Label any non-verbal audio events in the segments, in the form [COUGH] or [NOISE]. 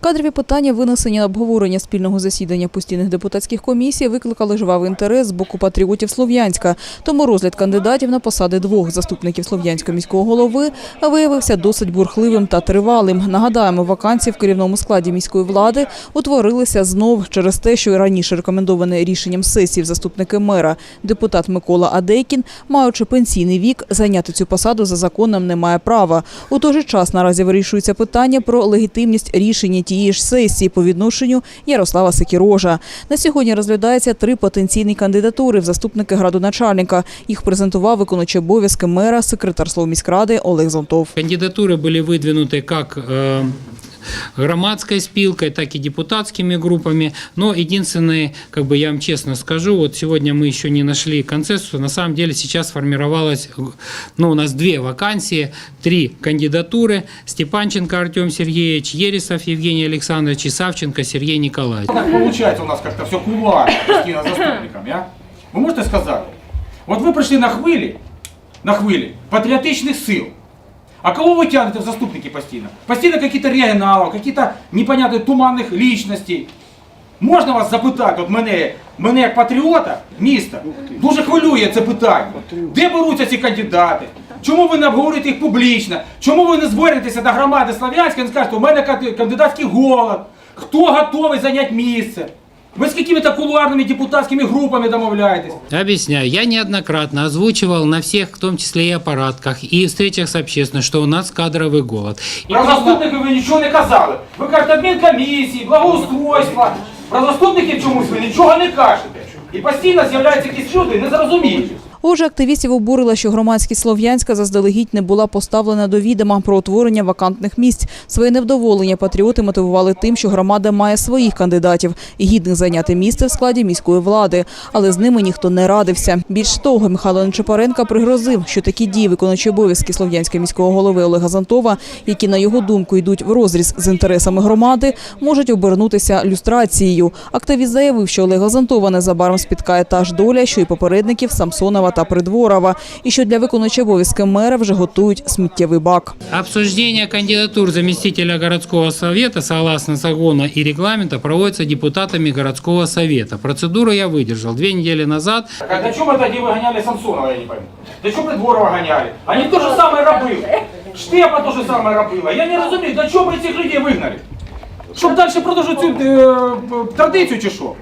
Кадрові питання, винесені на обговорення спільного засідання постійних депутатських комісій, викликали жвавий інтерес з боку патріотів Слов'янська. Тому розгляд кандидатів на посади двох заступників Слов'янського міського голови виявився досить бурхливим та тривалим. Нагадаємо, вакансії в керівному складі міської влади утворилися знов через те, що раніше рекомендоване рішенням сесії в заступники мера депутат Микола Адейкін, маючи пенсійний вік, зайняти цю посаду за законом не має права. У той же час наразі вирішується питання про легітимність рішення тієї ж сесії по відношенню Ярослава Секірожа. На сьогодні розглядаються три потенційні кандидатури в заступники градоначальника. Їх презентував виконуючий обов'язки мера, секретар Словміськради Олег Зонтов. Кандидатуры были выдвинуты как э, громадской спилкой, так и депутатскими группами. Но единственное, как бы я вам честно скажу, вот сегодня мы еще не нашли консенсуса. На самом деле сейчас сформировалось, ну, у нас две вакансии, три кандидатуры. Степанченко Артем Сергеевич, Ересов Евгений Александрович и Савченко Сергей Николаевич. Так получается у нас как-то все кулуарно, постійно [COUGHS] заступниками, а? Ви можете сказати? От ви прийшли на хвилі, на хвилі патріотичних сил. А кого вы тянете в заступники постійно? Постійно какие-то регіоналів, какие-то непонятные туманних личностей. Можна вас запитати, от мене, мене як патріота міста, дуже хвилює це питання. Де беруться ці кандидати? Чому ви не обговорюєте їх публічно? Чому ви не звернетеся до громади Слов'янська і не скажете, у мене кандидатський голод, хто готовий зайняти місце? Ви з якими-то кулуарними депутатськими групами домовляєтесь? Объясняю. Я неоднократно озвучивал на всех, в том числе и аппаратках, и встречах с общественностью, что у нас кадровый голод. Про заступників ви нічого не казали. Ви кажете адмінкомісії, благоустройство. Про заступників чомусь ви нічого не кажете. І постійно з'являються якісь люди незрозумілі. Отже, активістів обурила, що громадськість Слов'янська заздалегідь не була поставлена до відома про утворення вакантних місць. Своє невдоволення патріоти мотивували тим, що громада має своїх кандидатів і гідних зайняти місце в складі міської влади, але з ними ніхто не радився. Більш того, Михайло Нечипаренко пригрозив, що такі дії виконуючі обов'язки Слов'янського міського голови Олега Зантова, які на його думку йдуть в розріз з інтересами громади, можуть обернутися люстрацією. Активіст заявив, що Олега Зантова незабаром спіткає та ж доля, що й попередників Самсонова та Придворова, і що для виконуючого обов'язки мера вже готують сміттєвий бак. Обсуждение кандидатур заместителя городского совета согласно закона и регламента проводится депутатами городского совета. Процедуру я выдержал две недели назад. А для чого тоді ви ганяли Самсонова, я не пойму? Для чого Придворова ганяли? Вони те ж саме робили. Штепа те ж саме робила. Я не розумію, для чого ви цих людей вигнали? Щоб далі продовжувати цю е, традицію чи що?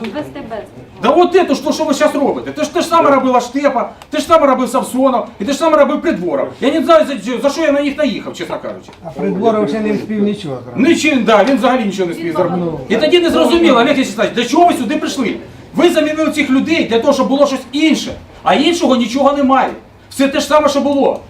Вести без. Да от це, що, що ви зараз робите? Те ж те ж саме робила Штепа, те ж саме робив Самсонов, і те ж саме робив Придворов. Я не знаю, за, за що я на них наїхав, чесно кажучи. А придворов ще не вспів нічого. зробити. Да, він взагалі нічого не спів зробити. І тоді не зрозуміло, Олег Вячеславович, для чого ви сюди прийшли? Ви замінили цих людей для того, щоб було щось інше, а іншого нічого немає. Все те ж саме, що було.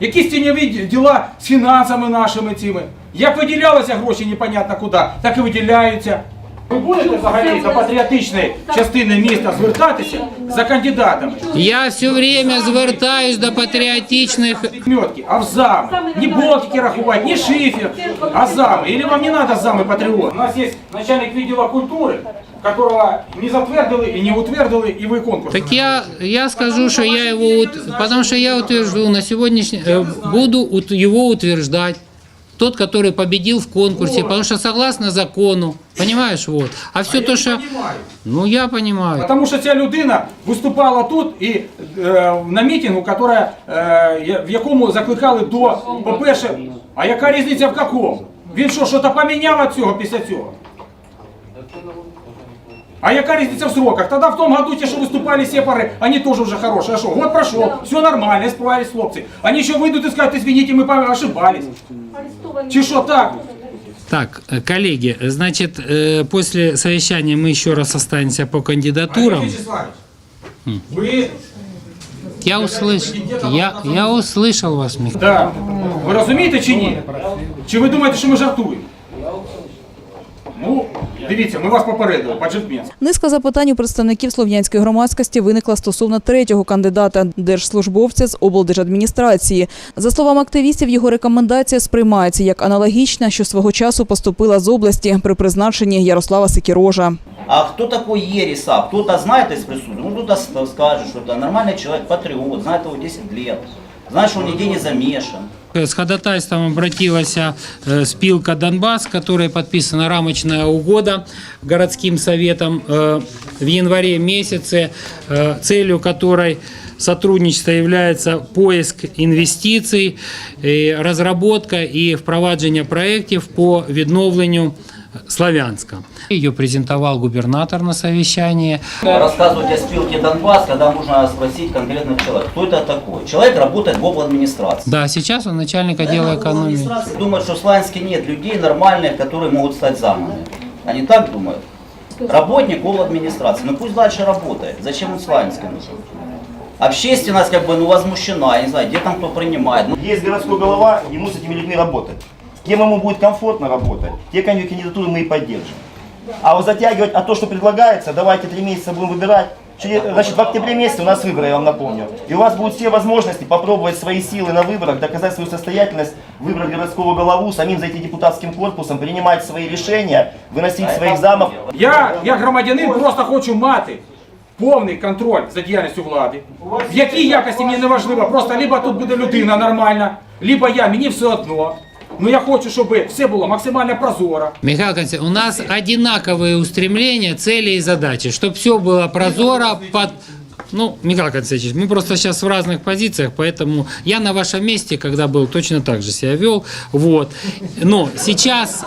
Якісь тіньові діла з фінансами нашими цими. Як виділялися гроші непонятно куди, так і виділяються. Ви будете взагалі до патріотичної частини міста звертатися за кандидатами? Я все время звертаюсь до патриотичных Метки, а в зам. Не болтики рахувати, не шифер, а замы. Или вам не надо замы патриот? У нас есть начальник видела культуры, которого не затвердили и не утвердили, и вы конкурс. Так я, я скажу, что я его, ут- потому что я утвержу на сегодняшний, э, буду ут- его утверждать. Тот, который победил в конкурсе, потому что согласно закону, понимаешь, вот. А все то, что, ну я понимаю. Потому що ця людина виступала тут і е, на мітингу, которая, е, я- в якому закликали до, по-перше, а яка різниця в какому? Він що, що-то поміняв від цього після цього? А яка різниця в сроках? Тогда в том году те, что выступали сепары, они тоже уже хорошие. А что, год прошел, все нормально, исправились хлопцы. Они еще выйдут и скажут, извините, мы пом- ошибались. Чи что так? Так, э, коллеги, значит, э, после совещания мы еще раз останемся по кандидатурам. Олег Вячеславович, Вы, Я услышал, я, я услышал вас, Михаил. да, ви розумієте чи ні? Чи ви думаєте, що ми жартуємо? Дивіться, ми вас попередили, по джентльменськи. Низка запитань у представників слов'янської громадськості виникла стосовно третього кандидата держслужбовця з облдержадміністрації. За словами активістів, його рекомендація сприймається як аналогічна, що свого часу поступила з області при призначенні Ярослава Секірожа. А кто такой Ереса? Кто-то знает из присутствия? Ну, кто-то с- скажет, что это нормальный человек, патриот, знает его 10 лет, знает, что он нигде не замешан. С ходатайством обратилась э, спилка «Донбасс», которой подписана рамочная угода городским советом э, в январе месяце, э, целью которой сотрудничества является поиск инвестиций, э, разработка и впровадження проєктів по відновленню Славянска. Ее презентовал губернатор на совещании. Рассказывать о спилке Донбасс, когда можно спросить конкретного человека, кто это такой. Человек работает в администрации. Да, сейчас он начальник отдела экономии. Администрация думает, что в Славянске нет людей нормальных, которые могут стать замами. Они так думают. Работник администрации, ну пусть дальше работает. Зачем он в Славянске нужен? Общественность как бы ну возмущена, я не знаю, где там кто принимает. Ну, Есть городской голова, ему с этими людьми работать С кем ему будет комфортно работать, те кандидатуры мы и поддержим. А вот затягивать, а то, что предлагается, давайте три месяца будем выбирать. Через- Значит, в октябре месяце у нас выборы, я вам напомню. И у вас будут все возможности попробовать свои силы на выборах, доказать свою состоятельность, выбрать городского голову, самим зайти депутатским корпусом, принимать свои решения, выносить своих замов. Я, як громадянин, просто хочу мати повний контроль за діяльністю влади. В якій якості мені не важливо, просто либо тут буде людина нормальна, либо я, мені все одно. Ну я хочу, щоб все було максимально прозоро. Михаил Константинович, у нас одинаковые устремления, цели и задачи, чтобы все было прозоро под... Ну, Михаил Константинович, мы просто сейчас в разных позициях, поэтому я на вашем месте, когда был, точно так же себя вел. Вот. Но сейчас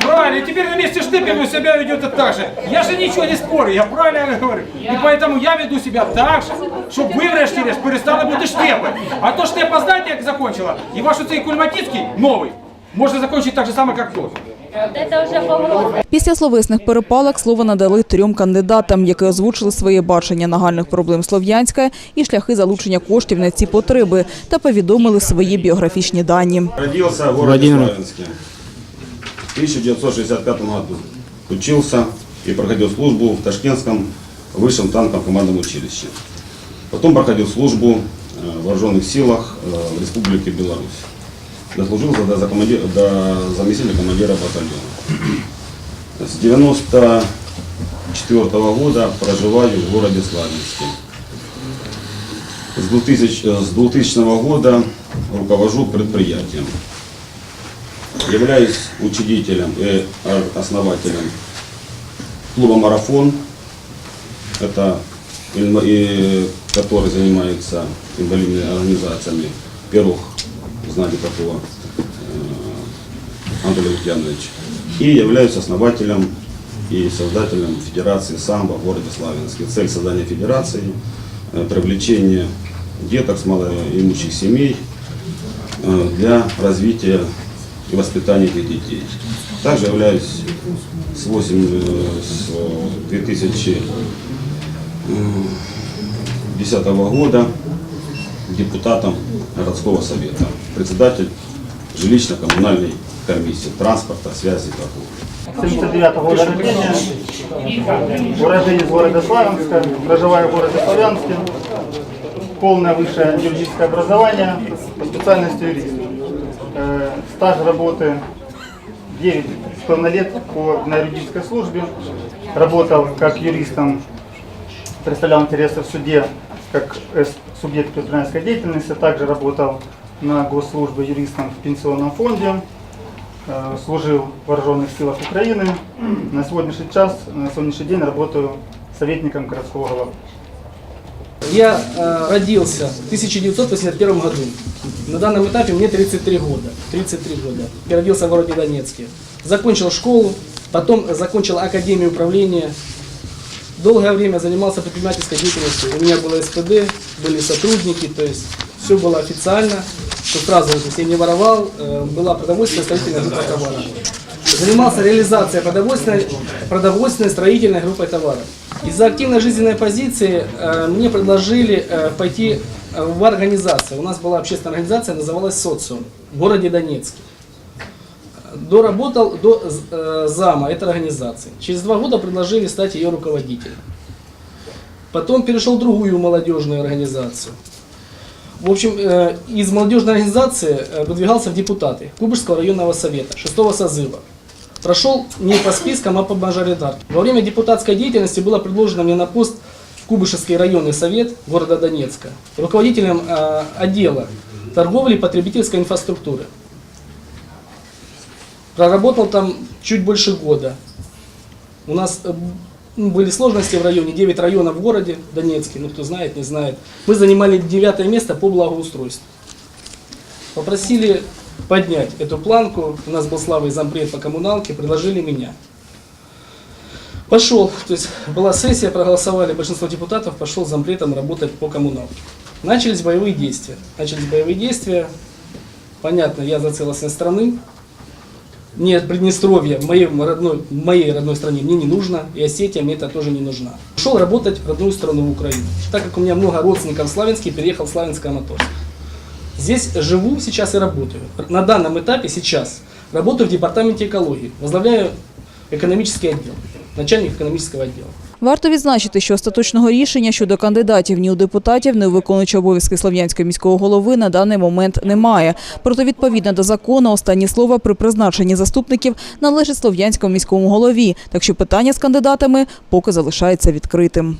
Правильно, и теперь на месте Штепина себя ведет и так же. Я же ничего не спорю, я правильно говорю. И поэтому я веду себя так же, щоб ви врешті-решт перестали бути штепи. А то штепа, знаєте, як закончила? І ваш оцей кульматицький новий може закінчити так же само, як тот. Це вже погроза. Після словесних перепалок слово надали трьом кандидатам, які озвучили своє бачення нагальних проблем Слов'янська і шляхи залучення коштів на ці потреби та повідомили свої біографічні дані. Родился в городе Владимир. Славянске в 1965 году. Учился и проходил службу в Ташкентском высшем танковом командном училище. Потом проходил службу э, в вооруженных силах э, в Республике Беларусь. Дослужился до, за команди- до заместителя командира батальона. С 94 года проживаю в городе Славянске. С 2000, э, с 2000 года руковожу предприятием. Являюсь учредителем и основателем клуба «Марафон», это, и- который занимается инвалидными организациями. Первых, знаете такого, э, Анатолий Лукьянович. И являюсь основателем и создателем Федерации самбо в городе Славянске. Цель создания федерации э, – привлечение деток с малоимущих семей э, для развития и воспитания этих детей. Также являюсь с, 8, э, с 2010 года депутатом городского совета, председатель жилищно-коммунальной комиссии транспорта, связи и торговли. 79 года рождения, уроженец города Славянска, проживаю в городе Славянске, полное высшее юридическое образование по специальности юрист. Э, Стаж работы 9 с лет по, на юридической службе. Работал как юристом, представлял интересы в суде как э, субъект предпринимательской деятельности, также работал на госслужбе юристом в пенсионном фонде, Э, служил в вооруженных силах Украины. На сегодняшний час, на сегодняшний день работаю советником городского головы. Я э, родился в 1981 году. На данном этапе мне 33 года. 33 года. Я родился в городе Донецке. Закончил школу, потом закончил академию управления. Долгое время занимался предпринимательской деятельностью. У меня было СПД, были сотрудники, то есть все было официально. Что сразу, то есть я не воровал, э, была продовольственная строительная группа товаров. Занимался реализацией продовольственной, продовольственной строительной группой товаров. Из-за активной жизненной позиции э, мне предложили э, пойти в организацию. У нас была общественная организация, называлась «Социум» в городе Донецке. Доработал до э, зама этой организации. Через два года предложили стать ее руководителем. Потом перешел в другую молодежную организацию. В общем, э, из молодежной организации э, выдвигался в депутаты Кубышского районного совета, шестого созыва. Прошел не по спискам, а по мажоритарке. Во время депутатской деятельности было предложено мне на пост в Кубышевский районный совет города Донецка, руководителем э, отдела торговли и потребительской инфраструктуры. Проработал там чуть больше года. У нас э, были сложности в районе, 9 районов в городе Донецке, ну кто знает, не знает. Мы занимали девятое место по благоустройству. Попросили поднять эту планку, у нас был славый зампред по коммуналке, предложили меня. Пошел, то есть была сессия, проголосовали, большинство депутатов пошел зампретом работать по коммуналке. Начались боевые действия. Начались боевые действия. Понятно, я за целостность страны. Нет, Приднестровье моей родной, моей родной стране мне не нужно, и Осетия мне это тоже не нужна. Ушел работать в родную страну, в Украину. Так как у меня много родственников в Славянске, переехал в Славянск-Аматорск. Здесь живу сейчас и работаю. На данном этапе сейчас работаю в департаменте экологии. Возглавляю экономический отдел, начальник экономического отдела. Варто відзначити, що остаточного рішення щодо кандидатів ні у депутатів, ні у виконуючого обов'язки Слов'янського міського голови на даний момент немає. Проте, відповідно до закону, останні слова при призначенні заступників належить Слов'янському міському голові. Так що питання з кандидатами поки залишається відкритим.